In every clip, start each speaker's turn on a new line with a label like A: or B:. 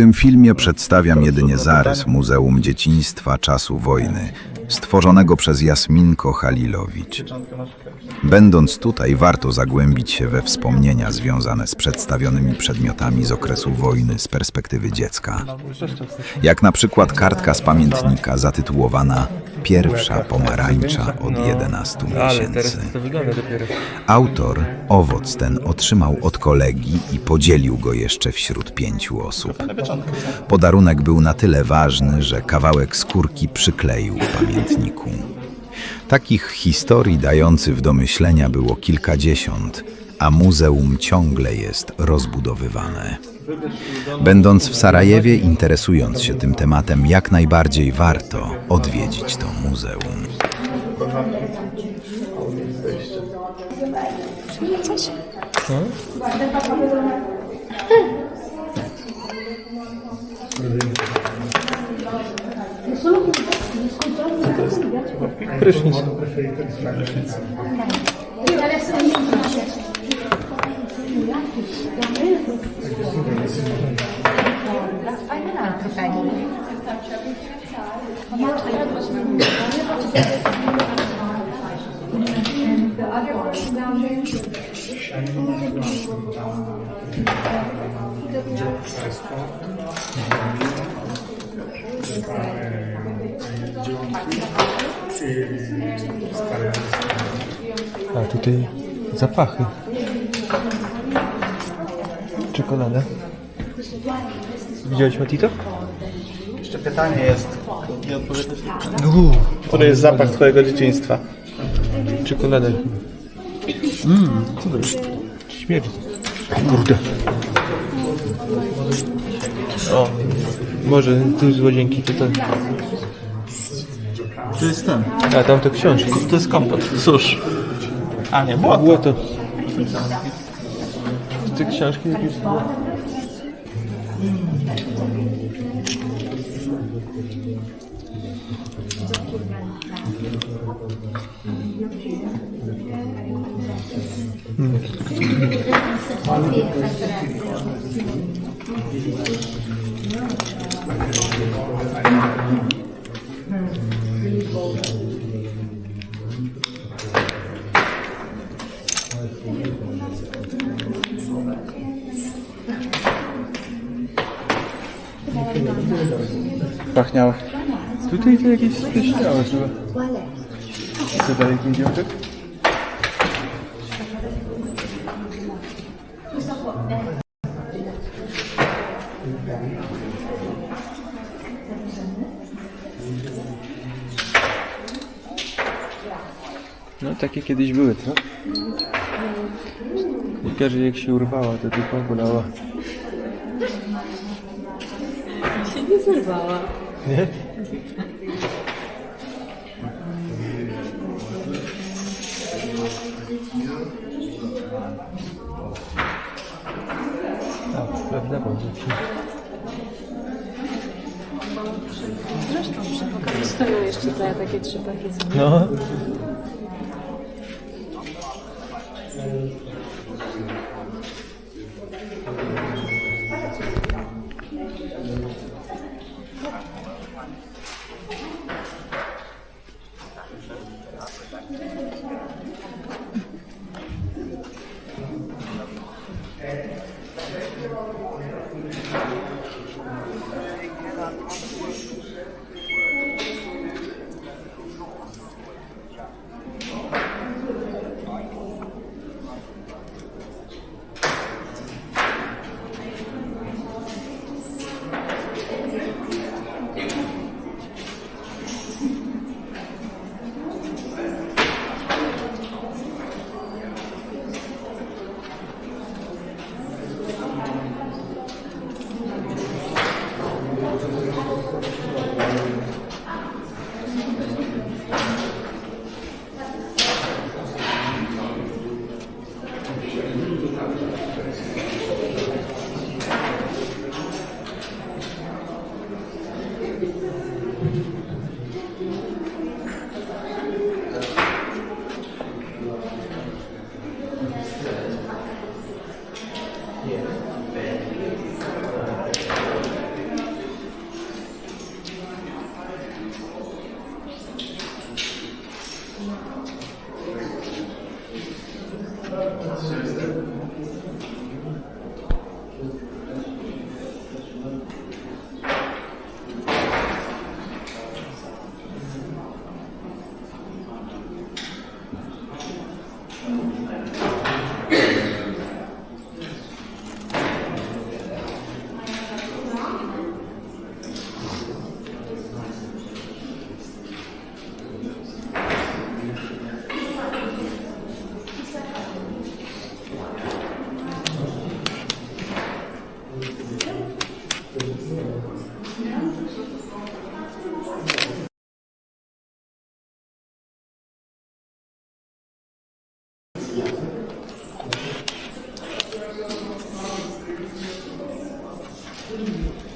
A: tym filmie przedstawiam jedynie zarys Muzeum Dzieciństwa czasu wojny, stworzonego przez Jasminko Halilowicz. Będąc tutaj, warto zagłębić się we wspomnienia związane z przedstawionymi przedmiotami z okresu wojny z perspektywy dziecka. Jak na przykład kartka z pamiętnika zatytułowana Pierwsza pomarańcza od 11
B: Ale teraz
A: miesięcy. Autor owoc ten otrzymał od kolegi i podzielił go jeszcze wśród pięciu osób. Podarunek był na tyle ważny, że kawałek skórki przykleił w pamiętniku. Takich historii dających do myślenia było kilkadziesiąt, a muzeum ciągle jest rozbudowywane. Będąc w Sarajewie, interesując się tym tematem, jak najbardziej warto odwiedzić to muzeum.
B: Prysznic. A tutaj zapachy. Czekolada. Widziałeś Matito?
C: Jeszcze pytanie jest. Nie odpowiadasz.
B: Uuu,
C: Który jest zapach twojego dzieciństwa?
B: czekolada. Mmm, co to jest? Śmierdzi. Kurde. O, może tu z łazienki to to.
C: To jest ten.
B: A tam to książki.
C: To jest kompot. Susz. A nie, błoto.
B: Błoto. Te książki jakieś... 음.
C: Pachniało.
B: Tutaj to jakieś śmiałe chyba. Co dalej pójdzie? tak? No takie kiedyś były, co? Każdy jak się urwała, to tylko bolała.
D: się nie zerwała.
B: Nie? A, prawda, bo
D: Zresztą przy pokoju stoją jeszcze te takie trzy pakiety.
B: No. Thank you. Thank you. Thank you.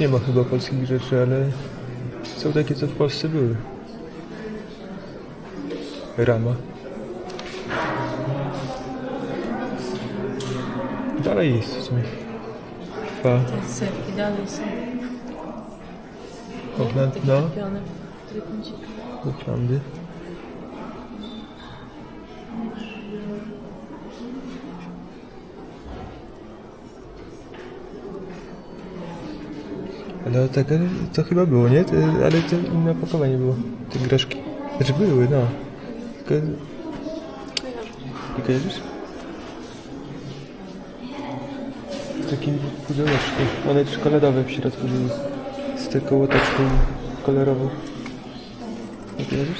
B: Nie ma chyba polskich rzeczy, ale są takie, co w Polsce były. Rama. Dalej jest w sumie. Dwa.
D: Serki dalej są.
B: Okna,
D: Takie
B: no, takie, to chyba było, nie? Te, ale to inne opakowanie było. Te groszki. Znaczy były, no. Tylko... Nie kojarzysz? Takim pudełeczku. One czekoladowe w środku były. Z taką łoteczką kolorową. Nie kojarzysz?